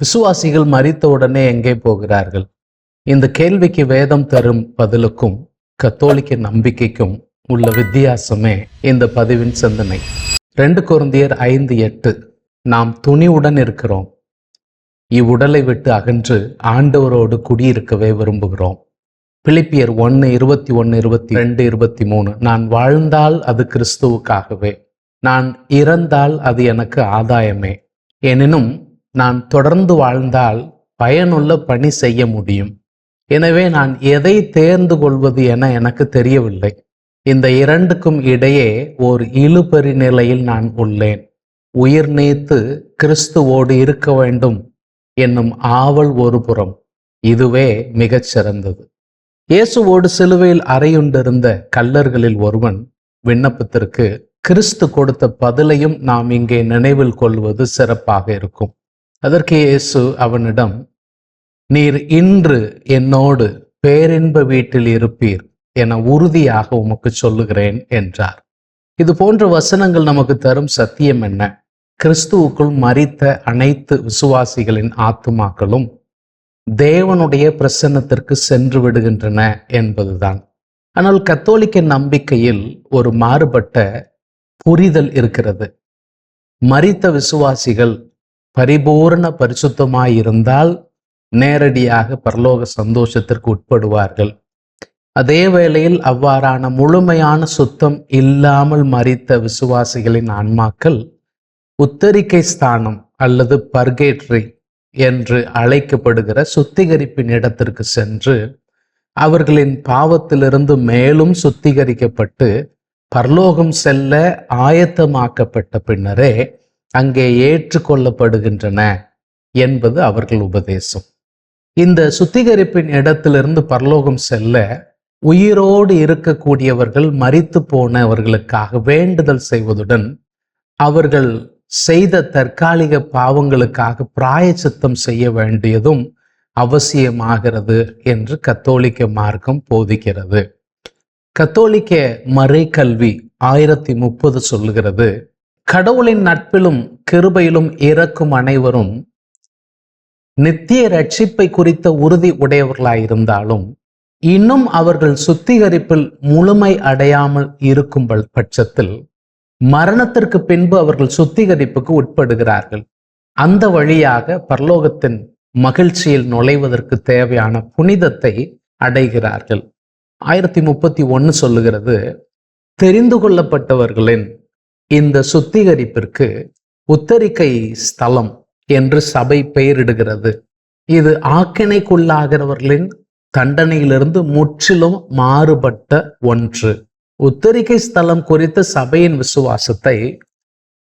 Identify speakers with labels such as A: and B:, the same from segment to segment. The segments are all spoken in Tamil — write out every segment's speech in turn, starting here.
A: விசுவாசிகள் மறித்த உடனே எங்கே போகிறார்கள்? இந்த கேள்விக்கு வேதம் தரும் பதிலுக்கும் கத்தோலிக்க நம்பிக்கைக்கும் உள்ள வித்தியாசமே இந்த பதிவின் சிந்தனை. ரெண்டு குருந்தியர் ஐந்து எட்டு நாம் துணிவுடன் இருக்கிறோம். இவ்வுடலை விட்டு அகன்று ஆண்டவரோடு குடியிருக்கவே விரும்புகிறோம். பிலிப்பியர் ஒன்று இருபத்தி ஒன்று இருபத்தி ரெண்டு இருபத்தி மூணு நான் வாழ்ந்தால் அது கிறிஸ்துவுக்காகவே நான் இறந்தால் அது எனக்கு ஆதாயமே. எனினும் நான் தொடர்ந்து வாழ்ந்தால் பயனுள்ள பணி செய்ய முடியும். எனவே நான் எதை தேர்ந்து கொள்வது என எனக்கு தெரியவில்லை. இந்த இரண்டுக்கும் இடையே ஓர் இழுபறி நிலையில் நான் உள்ளேன். உயிர் நீத்து கிறிஸ்துவோடு இருக்க வேண்டும் என்னும் ஆவல் ஒரு புறம். இதுவே மிகச் சிறந்தது. இயேசுவோடு சிலுவையில் அறையுண்டிருந்த கல்லர்களில் ஒருவன் விண்ணப்பத்திற்கு கிறிஸ்து கொடுத்த பதிலையும் நாம் இங்கே நினைவில் கொள்வது சிறப்பாக இருக்கும். அதற்கு இயேசு அவனிடம் நீர் இன்று என்னோடு பேரின்ப வீட்டில் இருப்பீர் என உறுதியாக உமக்கு சொல்லுகிறேன் என்றார். இது போன்ற வசனங்கள் நமக்கு தரும் சத்தியம் என்ன? கிறிஸ்துவுக்குள் மறித்த அனைத்து விசுவாசிகளின் ஆத்துமாக்களும் தேவனுடைய பிரசன்னத்திற்கு சென்று விடுகின்றன என்பதுதான். ஆனால் கத்தோலிக்க நம்பிக்கையில் ஒரு மாறுபட்ட புரிதல் இருக்கிறது. மறித்த விசுவாசிகள் பரிபூர்ண பரிசுத்தமாயிருந்தால் நேரடியாக பரலோக சந்தோஷத்திற்கு உட்படுவார்கள். அதே வேளையில் அவ்வாறான முழுமையான சுத்தம் இல்லாமல் மறித்த விசுவாசிகளின் ஆன்மாக்கள் உத்தரிக்கை ஸ்தானம் அல்லது பர்கேட்ரி என்று அழைக்கப்படுகிற சுத்திகரிப்பின் இடத்திற்கு சென்று அவர்களின் பாவத்திலிருந்து மேலும் சுத்திகரிக்கப்பட்டு பரலோகம் செல்ல ஆயத்தமாக்கப்பட்ட பின்னரே அங்கே ஏற்றுக்கொள்ளப்படுகின்றன என்பது அவர்கள் உபதேசம். இந்த சுத்திகரிப்பின் இடத்திலிருந்து பரலோகம் செல்ல உயிரோடு இருக்கக்கூடியவர்கள் மறித்து போனவர்களுக்காக வேண்டுதல் செய்வதுடன் அவர்கள் செய்த தற்காலிக பாவங்களுக்காக பிராயச்சித்தம் செய்ய வேண்டியதும் அவசியமாகிறது என்று கத்தோலிக்க மார்க்கம் போதிக்கிறது. கத்தோலிக்க மறைக்கல்வி ஆயிரத்தி முப்பது சொல்லுகிறது. கடவுளின் நட்பிலும் கிருபையிலும் இறக்கும் அனைவரும் நித்திய ரட்சிப்பை குறித்த உறுதி உடையவர்களாயிருந்தாலும் இன்னும் அவர்கள் சுத்திகரிப்பில் முழுமை அடையாமல் இருக்கும் பட்சத்தில் மரணத்திற்கு பின்பு அவர்கள் சுத்திகரிப்புக்கு உட்படுகிறார்கள். அந்த வழியாக பரலோகத்தின் மகிழ்ச்சியில் நுழைவதற்கு தேவையான புனிதத்தை அடைகிறார்கள். ஆயிரத்தி முப்பத்தி ஒன்று சொல்லுகிறது தெரிந்து கொள்ளப்பட்டவர்களின் இந்த சுத்திகரிப்பிற்கு உத்தரிக்கை ஸ்தலம் என்று சபை பெயரிடுகிறது. இது ஆக்கினைக்குள்ளாகிறவர்களின் தண்டனையிலிருந்து முற்றிலும் மாறுபட்ட ஒன்று. உத்தரிக்கை ஸ்தலம் குறித்த சபையின் விசுவாசத்தை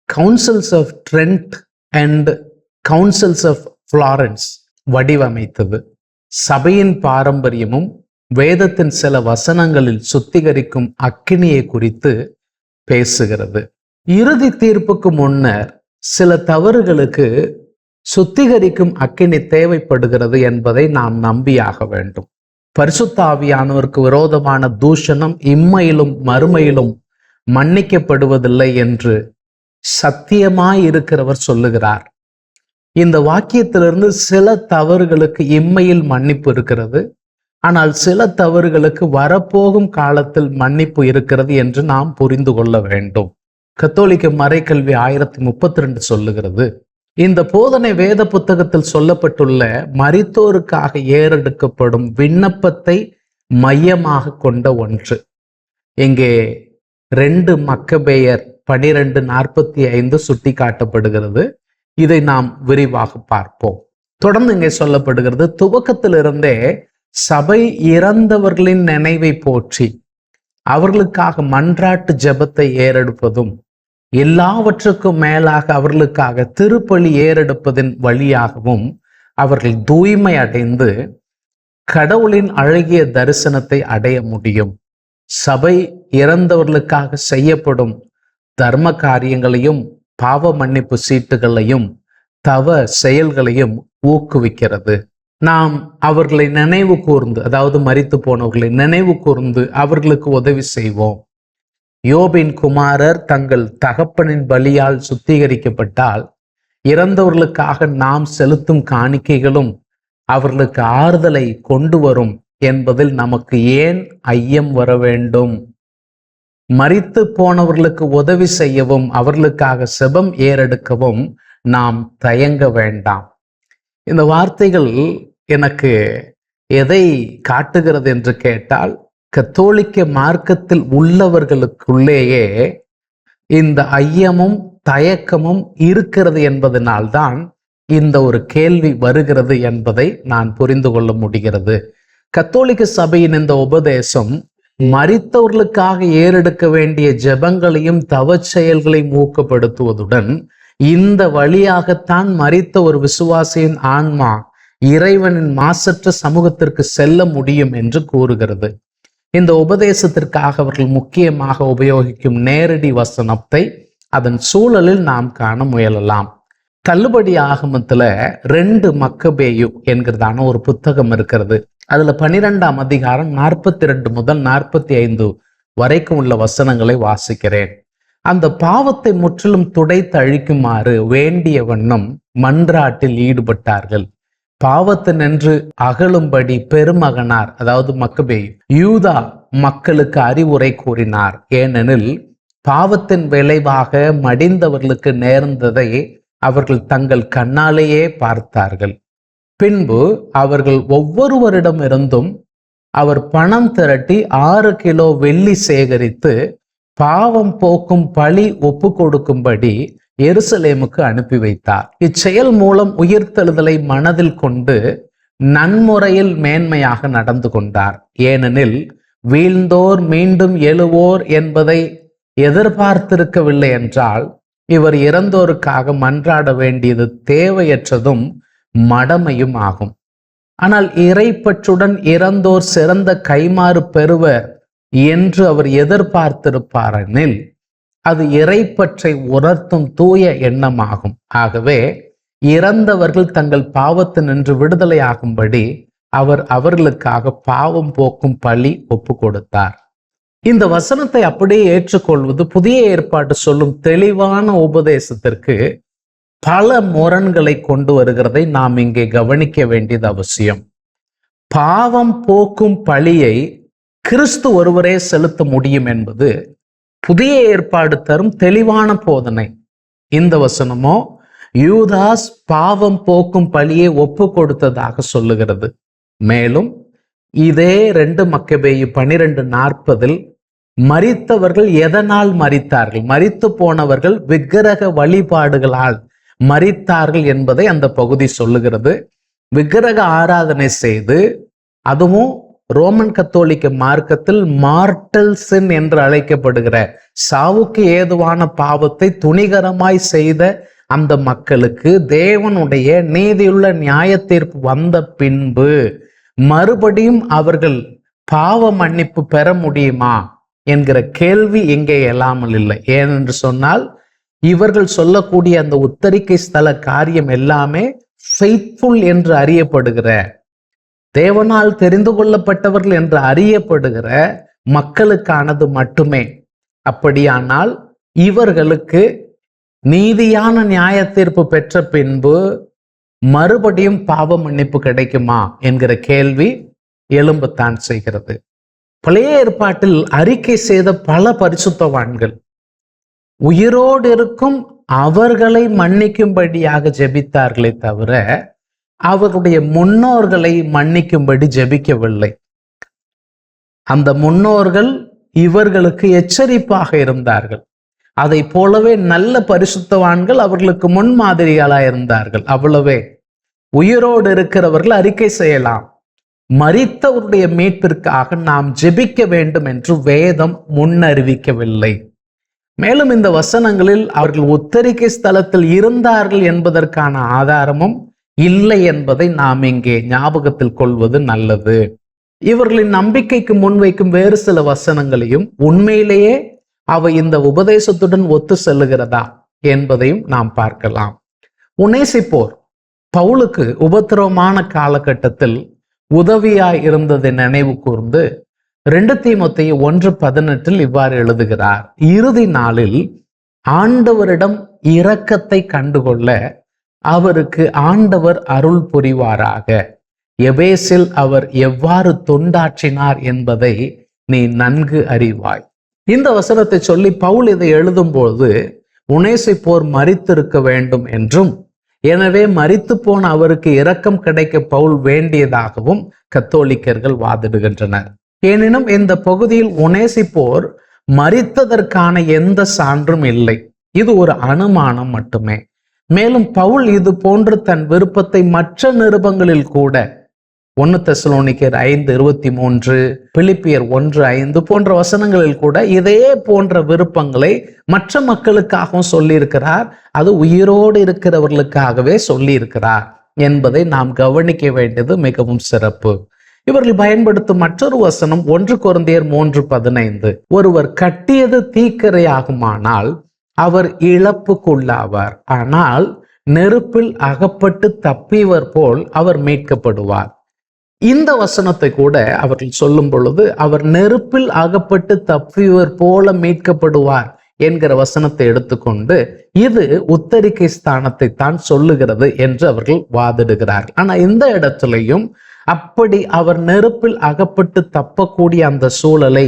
A: councils of Trent and councils of Florence வடிவமைத்தது. சபையின் பாரம்பரியமும் வேதத்தின் சில வசனங்களில் சுத்திகரிக்கும் அக்கினியை குறித்து பேசுகிறது. இறுதி தீர்ப்புக்கு முன்னர் சில தவறுகளுக்கு சுத்திகரிக்கும் அக்கினி தேவைப்படுகிறது என்பதை நாம் நம்பியாக வேண்டும். பரிசுத்தாவியானவருக்கு விரோதமான தூஷணம் இம்மையிலும் மறுமையிலும் மன்னிக்கப்படுவதில்லை என்று சத்தியமாய் இருக்கிறவர் சொல்லுகிறார். இந்த வாக்கியத்திலிருந்து சில தவறுகளுக்கு இம்மையில் மன்னிப்பு இருக்கிறது. ஆனால் சில தவறுகளுக்கு வரப்போகும் காலத்தில் மன்னிப்பு இருக்கிறது என்று நாம் புரிந்து கொள்ள வேண்டும். கத்தோலிக்க மறைக்கல்வி ஆயிரத்தி முப்பத்தி ரெண்டு சொல்லுகிறது. இந்த போதனை வேத புத்தகத்தில் சொல்லப்பட்டுள்ள மரித்தோருக்காக ஏறெடுக்கப்படும் விண்ணப்பத்தை மையமாக கொண்ட ஒன்று. இங்கே ரெண்டு மக்கபேயர் பனிரெண்டு நாற்பத்தி ஐந்து சுட்டி காட்டப்படுகிறது இதை நாம் விரிவாக பார்ப்போம். தொடர்ந்து இங்கே சொல்லப்படுகிறது துவக்கத்திலிருந்தே சபை இறந்தவர்களின் நினைவை போற்றி அவர்களுக்காக மன்றாட்டு ஜெபத்தை ஏறெடுப்பதும் எல்லாவற்றுக்கும் மேலாக அவர்களுக்காக திருப்பலி ஏறெடுப்பதன் வழியாகவும் அவர்கள் தூய்மை அடைந்து கடவுளின் அழகிய தரிசனத்தை அடைய முடியும். சபை இறந்தவர்களுக்காக செய்யப்படும் தர்ம காரியங்களையும் பாவ மன்னிப்பு சீட்டுகளையும் தவ செயல்களையும் ஊக்குவிக்கிறது. நாம் அவர்களை நினைவு கூர்ந்து அதாவது மறித்து போனவர்களை நினைவு கூர்ந்து அவர்களுக்கு உதவி செய்வோம். யோபின் குமாரர் தங்கள் தகப்பனின் பலியால் சுத்திகரிக்கப்பட்டால் இறந்தவர்களுக்காக நாம் செலுத்தும் காணிக்கைகளும் அவர்களுக்கு ஆறுதலை கொண்டு வரும் என்பதில் நமக்கு ஏன் ஐயம் வர வேண்டும்? மறித்து போனவர்களுக்கு உதவி செய்யவும் அவர்களுக்காக செபம் ஏறெடுக்கவும் நாம் தயங்க வேண்டாம். இந்த வார்த்தைகள் எனக்கு எதை காட்டுகிறது என்று கேட்டால் கத்தோலிக்க மார்க்கத்தில் உள்ளவர்களுக்குள்ளேயே இந்த ஐயமும் தயக்கமும் இருக்கிறது என்பதனால்தான் இந்த ஒரு கேள்வி வருகிறது என்பதை நான் புரிந்து கொள்ள முடிகிறது. கத்தோலிக்க சபையின் இந்த உபதேசம் மறித்தவர்களுக்காக ஏறெடுக்க வேண்டிய ஜெபங்களையும் தவ செயல்களையும் ஊக்கப்படுத்துவதுடன் இந்த வழியாகத்தான் மறித்த ஒரு விசுவாசியின் ஆன்மா இறைவனின் மாசற்ற சமூகத்திற்கு செல்ல முடியும் என்று கூறுகிறது. இந்த உபதேசத்திற்காக அவர்கள் முக்கியமாக உபயோகிக்கும் நேரடி வசனத்தை அதன் சூழலில் நாம் காண முயலலாம். தள்ளுபடி ஆகமத்துல ரெண்டு மக்கபேயு என்கிறதான ஒரு புத்தகம் இருக்கிறது. அதுல பனிரெண்டாம் அதிகாரம் நாற்பத்தி ரெண்டு முதல் நாற்பத்தி ஐந்து வரைக்கும் உள்ள வசனங்களை வாசிக்கிறேன். அந்த பாவத்தை முற்றிலும் துடைத்து அழிக்குமாறு வேண்டிய வண்ணம் மன்றாட்டில் ஈடுபட்டார்கள். பாவத்தினின்று அகலும்படி பெருமகனார் அதாவது மக்கபே யூதா மக்களுக்கு அறிவுரை கூறினார். ஏனெனில் பாவத்தின் விளைவாக மடிந்தவர்களுக்கு நேர்ந்ததை அவர்கள் தங்கள் கண்ணாலேயே பார்த்தார்கள். பின்பு அவர்கள் ஒவ்வொருவரிடமிருந்தும் அவர் பணம் திரட்டி ஆறு கிலோ வெள்ளி சேகரித்து பாவம் போக்கும் பழி ஒப்பு கொடுக்கும்படி எருசலேமுக்கு அனுப்பி வைத்தார். இச்செயல் மூலம் உயிர்த்தெழுதலை மனதில் கொண்டு நன்முறையில் மேன்மையாக நடந்து கொண்டார். ஏனெனில் வீழ்ந்தோர் மீண்டும் எழுவோர் என்பதை எதிர்பார்த்திருக்கவில்லை என்றால் இவர் இறந்தோருக்காக மன்றாட வேண்டியது தேவையற்றதும் மடமையும் ஆகும். ஆனால் இறைப்பற்றுடன் இறந்தோர் சிறந்த கைமாறு பெறுவர் என்று அவர் எதிர்பார்த்திருப்பாரெனில் அது இறைப்பற்றை உணர்த்தும் தூய எண்ணமாகும். ஆகவே இறந்தவர்கள் தங்கள் பாவத்து நின்று விடுதலை விடுதலையாகும்படி அவர் அவர்களுக்காக பாவம் போக்கும் பழி ஒப்பு கொடுத்தார் இந்த வசனத்தை அப்படியே ஏற்றுக்கொள்வது புதிய ஏற்பாடு சொல்லும் தெளிவான உபதேசத்திற்கு பல முரண்களை கொண்டு வருகிறதை நாம் இங்கே கவனிக்க வேண்டியது அவசியம். பாவம் போக்கும் பழியை கிறிஸ்து ஒருவரே செலுத்த முடியும் என்பது புதிய ஏற்பாடு தரும் தெளிவான போதனை. இந்த வசனமோ யூதாஸ் பாவம் போக்கும் பழியை ஒப்பு கொடுத்ததாக சொல்லுகிறது. மேலும் இதே ரெண்டு மக்கபேயு பனிரெண்டு நாற்பதில் மறித்தவர்கள் எதனால் மறித்தார்கள் மறித்து போனவர்கள் விக்கிரக வழிபாடுகளால் மறித்தார்கள் என்பதை அந்த பகுதி சொல்லுகிறது. விக்கிரக ஆராதனை செய்து அதுவும் ரோமன் கத்தோலிக்க மார்க்கத்தில் மார்டல் சின் என்று அழைக்கப்படுகிற சாவுக்கு ஏதுவான பாவத்தை துணிகரமாய் செய்த அந்த மக்களுக்கு தேவனுடைய நீதியுள்ள நியாய தீர்ப்பு வந்த பின்பு மறுபடியும் அவர்கள் பாவ மன்னிப்பு பெற முடியுமா என்கிற கேள்வி இங்கே இல்லாமல் இல்லை. ஏனென்று சொன்னால் இவர்கள் சொல்லக்கூடிய அந்த உத்தரிக்கை ஸ்தல காரியம் எல்லாமே ஃபெய்த்ஃபுல் என்று அறியப்படுகிற தேவனால் தெரிந்து கொள்ளப்பட்டவர்கள் என்று அறியப்படுகிற மக்களுக்கானது மட்டுமே. அப்படியானால் இவர்களுக்கு நீதியான நியாய தீர்ப்பு பெற்ற பின்பு மறுபடியும் பாவ மன்னிப்பு கிடைக்குமா என்கிற கேள்வி எலும்புத்தான் செய்கிறது. பழைய ஏற்பாட்டில் அறிக்கை செய்த பல பரிசுத்தவான்கள் உயிரோடு இருக்கும் அவர்களை மன்னிக்கும்படியாக ஜெபித்தார்களே தவிர அவருடைய முன்னோர்களை மன்னிக்கும்படி ஜெபிக்கவில்லை. அந்த முன்னோர்கள் இவர்களுக்கு எச்சரிப்பாக இருந்தார்கள். அதை போலவே நல்ல பரிசுத்தவான்கள் அவர்களுக்கு முன்மாதிரிகளாக இருந்தார்கள். அவ்வளவே. உயிரோடு இருக்கிறவர்கள் அறிக்கை செய்யலாம். மறித்தவருடைய மீட்பிற்காக நாம் ஜெபிக்க வேண்டும் என்று வேதம் முன்னறிவிக்கவில்லை. மேலும் இந்த வசனங்களில் அவர்கள் உத்தரிக்கை ஸ்தலத்தில் இருந்தார்கள் என்பதற்கான ஆதாரமும் இல்லை என்பதை நாம் இங்கே ஞாபகத்தில் கொள்வது நல்லது. இவர்களின் நம்பிக்கைக்கு முன்வைக்கும் வேறு சில வசனங்களையும் உண்மையிலேயே அவை இந்த உபதேசத்துடன் ஒத்து செல்லுகிறதா என்பதையும் நாம் பார்க்கலாம். உனேசிப்போர் பவுலுக்கு உபத்திரவமான காலகட்டத்தில் உதவியாய் இருந்ததை நினைவு கூர்ந்து ரெண்டு தீமத்தைய ஒன்று பதினெட்டில் இவ்வாறு எழுதுகிறார். இறுதி நாளில் ஆண்டவரிடம் இரக்கத்தை கண்டுகொள்ள அவருக்கு ஆண்டவர் அருள் புரிவாராக. எபேசில் அவர் எவ்வாறு தொண்டாற்றினார் என்பதை நீ நன்கு அறிவாய். இந்த வசனத்தை சொல்லி பவுல் இதை எழுதும்போது உனேசை போர் மறித்திருக்க வேண்டும் என்றும் எனவே மறித்து போன அவருக்கு இரக்கம் கிடைக்க பவுல் வேண்டியதாகவும் கத்தோலிக்கர்கள் வாதிடுகின்றனர். எனினும் இந்த பகுதியில் உனேசி போர் மறித்ததற்கான எந்த சான்றும் இல்லை. இது ஒரு அனுமானம் மட்டுமே. மேலும் பவுல் இது போன்று தன் விருப்பத்தை மற்ற நிருபங்களில் கூட. ஒன்னு தெசலோனிக்கர் ஐந்து இருபத்தி மூன்று பிலிப்பியர் ஒன்று ஐந்து போன்ற வசனங்களில் கூட இதே போன்ற விருப்பங்களை மற்ற மக்களுக்காகவும் சொல்லியிருக்கிறார். அது உயிரோடு இருக்கிறவர்களுக்காகவே சொல்லியிருக்கிறார் என்பதை நாம் கவனிக்க வேண்டியது மிகவும் சிறப்பு. இவர்கள் பயன்படுத்தும் மற்றொரு வசனம் ஒன்று குழந்தையர் மூன்று பதினைந்து. ஒருவர் கட்டியது தீக்கரையாகுமானால் அவர் இழப்புக்குள்ளாவார். ஆனால் நெருப்பில் அகப்பட்டு தப்பியவர் போல் அவர் மீட்கப்படுவார். இந்த வசனத்தை கூட அவர்கள் சொல்லும் பொழுது அவர் நெருப்பில் அகப்பட்டு தப்பியவர் போல மீட்கப்படுவார் என்கிற வசனத்தை எடுத்துக்கொண்டு இது உத்தரிக்கை ஸ்தானத்தை தான் சொல்லுகிறது என்று அவர்கள் வாதிடுகிறார்கள். ஆனா இந்த இடத்துலையும் அப்படி அவர் நெருப்பில் அகப்பட்டு தப்பக்கூடிய அந்த சூழலை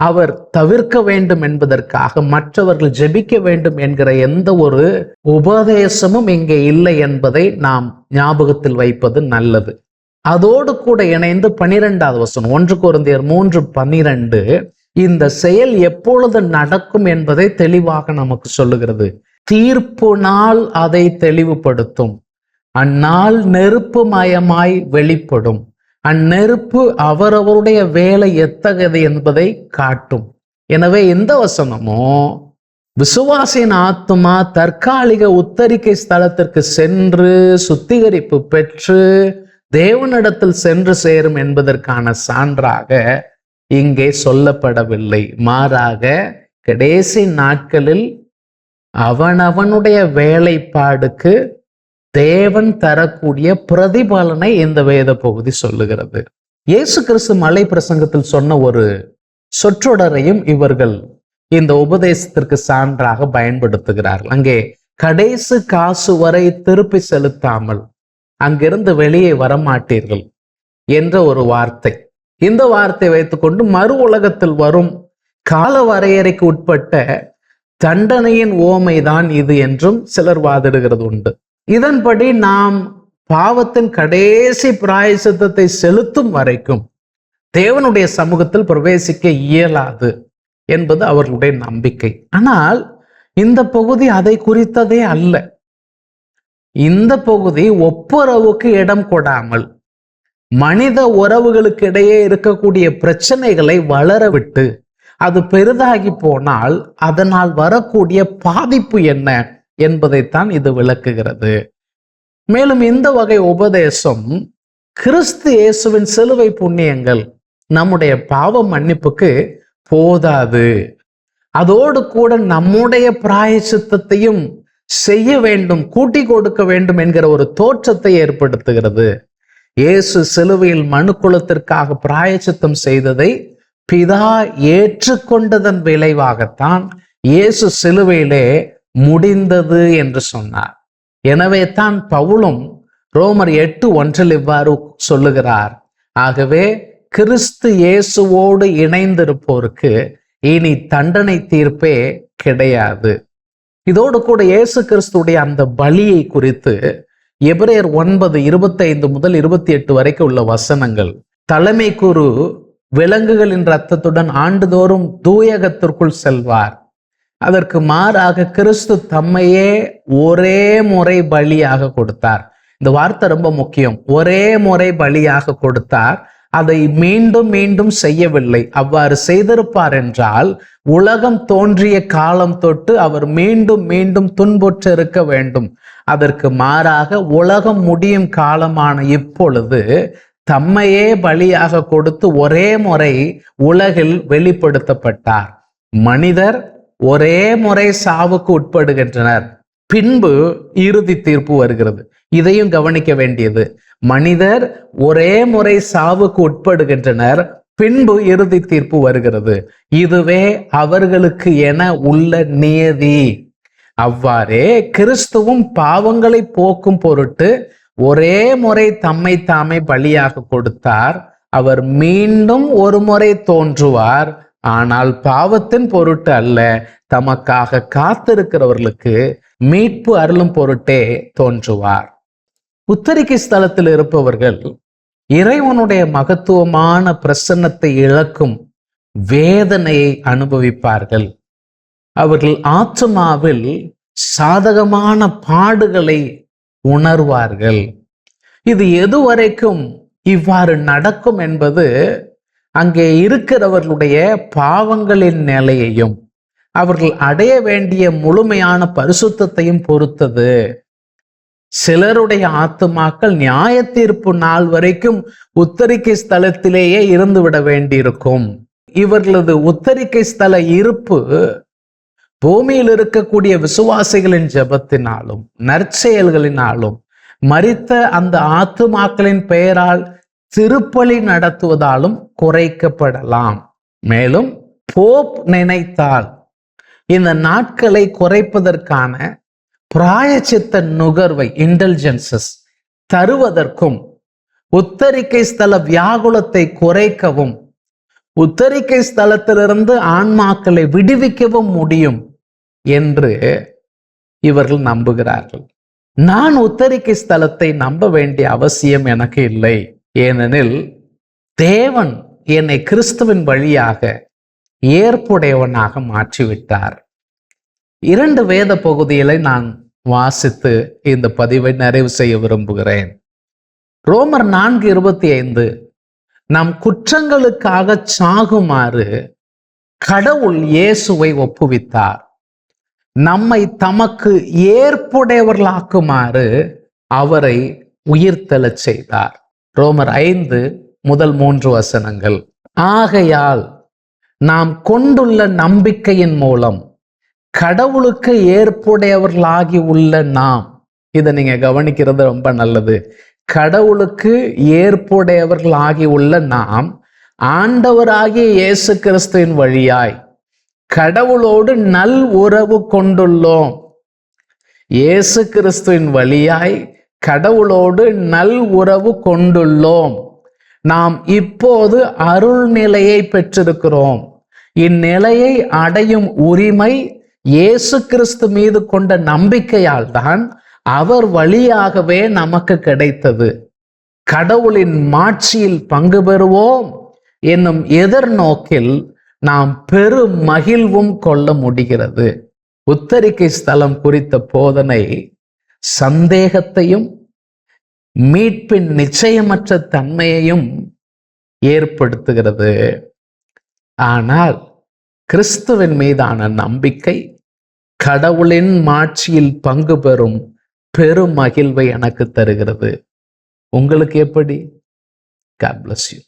A: அவர் தவிர்க்க வேண்டும் என்பதற்காக மற்றவர்கள் ஜெபிக்க வேண்டும் என்கிற எந்த ஒரு உபதேசமும் இங்கே இல்லை என்பதை நாம் ஞாபகத்தில் வைப்பது நல்லது. அதோடு கூட இணைந்து பனிரெண்டாவது வசனம் ஒன்று குழந்தையர் மூன்று பனிரெண்டு இந்த செயல் எப்பொழுது நடக்கும் என்பதை தெளிவாக நமக்கு சொல்லுகிறது. தீர்ப்பு நாள் அதை தெளிவுபடுத்தும். அந்நாள் நெருப்பு மயமாய் வெளிப்படும். அந்நெருப்பு அவரவருடைய வேலை எத்தகையது என்பதை காட்டும். எனவே இந்த வசனமோ விசுவாசின் ஆத்மா தற்காலிக உத்தரிக்கை ஸ்தலத்திற்கு சென்று சுத்திகரிப்பு பெற்று தேவனிடத்தில் சென்று சேரும் என்பதற்கான சான்றாக இங்கே சொல்லப்படவில்லை. மாறாக கடைசி நாட்களில் அவனவனுடைய வேலைப்பாடுக்கு தேவன் தரக்கூடிய பிரதிபலனை இந்த வேத பகுதி சொல்லுகிறது. இயேசு கிறிஸ்து மலை பிரசங்கத்தில் சொன்ன ஒரு சொற்றொடரையும் இவர்கள் இந்த உபதேசத்திற்கு சான்றாக பயன்படுத்துகிறார்கள். அங்கே கடைசி காசு வரை திருப்பி செலுத்தாமல் அங்கிருந்து வெளியே வரமாட்டீர்கள் என்ற ஒரு வார்த்தை. இந்த வார்த்தை வைத்துக்கொண்டு மறு உலகத்தில் வரும் கால வரையறைக்கு உட்பட்ட தண்டனையின் ஓமைதான் இது என்றும் சிலர் வாதிடுகிறது உண்டு. இதன்படி நாம் பாவத்தின் கடைசி பிராயசித்தத்தை செலுத்தும் வரைக்கும் தேவனுடைய சமூகத்தில் பிரவேசிக்க இயலாது என்பது அவர்களுடைய நம்பிக்கை. ஆனால் இந்த பகுதி அதை குறித்ததே அல்ல. இந்த பகுதி ஒப்புரவுக்கு இடம் கொடாமல் மனித உறவுகளுக்கு இடையே இருக்கக்கூடிய பிரச்சனைகளை வளர விட்டு அது பெரிதாகி போனால் அதனால் வரக்கூடிய பாதிப்பு என்ன? என்பதைத்தான் இது விளக்குகிறது. மேலும் இந்த வகை உபதேசம் கிறிஸ்து இயேசுவின் சிலுவை புண்ணியங்கள் நம்முடைய பாவ மன்னிப்புக்கு போதாது. அதோடு கூட நம்முடைய பிராயசித்தத்தையும் செய்ய வேண்டும் கூட்டி கொடுக்க வேண்டும் என்கிற ஒரு தோற்றத்தை ஏற்படுத்துகிறது. இயேசு சிலுவையில் மனு குலத்திற்காக பிராயச்சித்தம் செய்ததை பிதா ஏற்றுக்கொண்டதன் விளைவாகத்தான் இயேசு சிலுவையிலே முடிந்தது என்று சொன்னார். எனவே தான் பவுலும் ரோமர் எட்டு ஒன்றில் இவ்வாறு சொல்லுகிறார். ஆகவே கிறிஸ்து இயேசுவோடு இணைந்திருப்போருக்கு இனி தண்டனை தீர்ப்பே கிடையாது. இதோடு கூட இயேசு கிறிஸ்துடைய அந்த பலியை குறித்து எபிரேயர் ஒன்பது இருபத்தைந்து முதல் இருபத்தி எட்டு வரைக்கும் உள்ள வசனங்கள். தலைமை குரு விலங்குகளின் ரத்தத்துடன் ஆண்டுதோறும் தூயகத்திற்குள் செல்வார். அதற்கு மாறாக கிறிஸ்து தம்மையே ஒரே முறை பலியாக கொடுத்தார். இந்த வார்த்தை ரொம்ப முக்கியம். ஒரே முறை பலியாக கொடுத்தார். அதை மீண்டும் மீண்டும் செய்யவில்லை. அவ்வாறு செய்திருப்பார் என்றால் உலகம் தோன்றிய காலம் தொட்டு அவர் மீண்டும் மீண்டும் துன்புற்றிருக்க வேண்டும். அதற்கு மாறாக உலகம் முடியும் காலமான இப்பொழுது தம்மையே பலியாக கொடுத்து ஒரே முறை உலகில் வெளிப்படுத்தப்பட்டார். மனிதர் ஒரே முறை சாவுக்கு உட்படுகின்றனர். பின்பு இறுதி தீர்ப்பு வருகிறது. இதையும் கவனிக்க வேண்டியது. மனிதர் ஒரே முறை சாவுக்கு உட்படுகின்றனர் பின்பு இறுதி தீர்ப்பு வருகிறது. இதுவே அவர்களுக்கு என உள்ள நியதி. அவ்வாறே கிறிஸ்துவும் பாவங்களை போக்கும் பொருட்டு ஒரே முறை தம்மை தாமே பலியாக கொடுத்தார். அவர் மீண்டும் ஒரு முறை தோன்றுவார். ஆனால் பாவத்தின் பொருட்டு அல்ல தமக்காக காத்திருக்கிறவர்களுக்கு மீட்பு அருளும் பொருட்டே தோன்றுவார். உத்தரிக்கை ஸ்தலத்தில் இருப்பவர்கள் இறைவனுடைய மகத்துவமான பிரசன்னத்தை இழக்கும் வேதனையை அனுபவிப்பார்கள். அவர்கள் ஆத்மாவில் சாதகமான பாடுகளை உணர்வார்கள். இது எதுவரைக்கும் இவ்வாறு நடக்கும் என்பது அங்கே இருக்கிறவர்களுடைய பாவங்களின் நிலையையும் அவர்கள் அடைய வேண்டிய முழுமையான பரிசுத்தையும் பொறுத்தது. சிலருடைய ஆத்துமாக்கள் நியாய தீர்ப்பு நாள் வரைக்கும் உத்தரிக்கை ஸ்தலத்திலேயே இருந்து விட வேண்டியிருக்கும். இவர்களது உத்தரிக்கை ஸ்தல இருப்பு பூமியில் இருக்கக்கூடிய விசுவாசிகளின் ஜெபத்தினாலும் நற்செயல்களினாலும் மறித்த அந்த ஆத்துமாக்களின் பெயரால் திருப்பலி நடத்துவதாலும் குறைக்கப்படலாம். மேலும் போப் நினைத்தால் இந்த நாட்களை குறைப்பதற்கான பிராயச்சித்த நுகர்வை இன்டெலிஜென்சஸ் தருவதற்கும் உத்தரிக்கை ஸ்தல வியாகுலத்தை குறைக்கவும் உத்தரிக்கை ஸ்தலத்திலிருந்து ஆன்மாக்களை விடுவிக்கவும் முடியும் என்று இவர்கள் நம்புகிறார்கள். நான் உத்தரிக்கை ஸ்தலத்தை நம்ப வேண்டிய அவசியம் எனக்கு இல்லை. ஏனெனில் தேவன் என்னை கிறிஸ்துவின் வழியாக ஏற்புடையவனாக மாற்றிவிட்டார். இரண்டு வேத பகுதிகளை நான் வாசித்து இந்த பதிவை நிறைவு செய்ய விரும்புகிறேன். ரோமர் நான்கு இருபத்தி ஐந்து நம் குற்றங்களுக்காக சாகுமாறு கடவுள் இயேசுவை ஒப்புவித்தார். நம்மை தமக்கு ஏற்புடையவர்களாக்குமாறு அவரை உயிர்த்தெழச் செய்தார். ரோமர் ஐந்து முதல் மூன்று வசனங்கள். ஆகையால் நாம் கொண்டுள்ள நம்பிக்கையின் மூலம் கடவுளுக்கு ஏற்புடையவர்களாகி உள்ள நாம் இதை நீங்க கவனிக்கிறது ரொம்ப நல்லது. கடவுளுக்கு ஏற்புடையவர்களாகி உள்ள நாம் ஆண்டவராகிய இயேசு கிறிஸ்துவின் வழியாய் கடவுளோடு நல் உறவு கொண்டுள்ளோம். இயேசு கிறிஸ்துவின் வழியாய் கடவுளோடு நல் உறவு கொண்டுள்ளோம். நாம் இப்போது அருள் நிலையை பெற்றிருக்கிறோம். இந்நிலையை அடையும் உரிமை இயேசு கிறிஸ்து மீது கொண்ட நம்பிக்கையால் தான் அவர் வழியாகவே நமக்கு கிடைத்தது. கடவுளின் மாட்சியில் பங்கு பெறுவோம். என்னும் எதிர்நோக்கில் நாம் பெரு மகிழ்வும் கொள்ள முடிகிறது. உத்தரிக்கை ஸ்தலம் குறித்த போதனை சந்தேகத்தையும் மீட்பின் நிச்சயமற்ற தன்மையையும் ஏற்படுத்துகிறது. ஆனால் கிறிஸ்துவின் மீதான நம்பிக்கை கடவுளின் மாட்சியில் பங்கு பெறும் பெரும் மகிழ்வை எனக்கு தருகிறது. உங்களுக்கு எப்படி? God bless you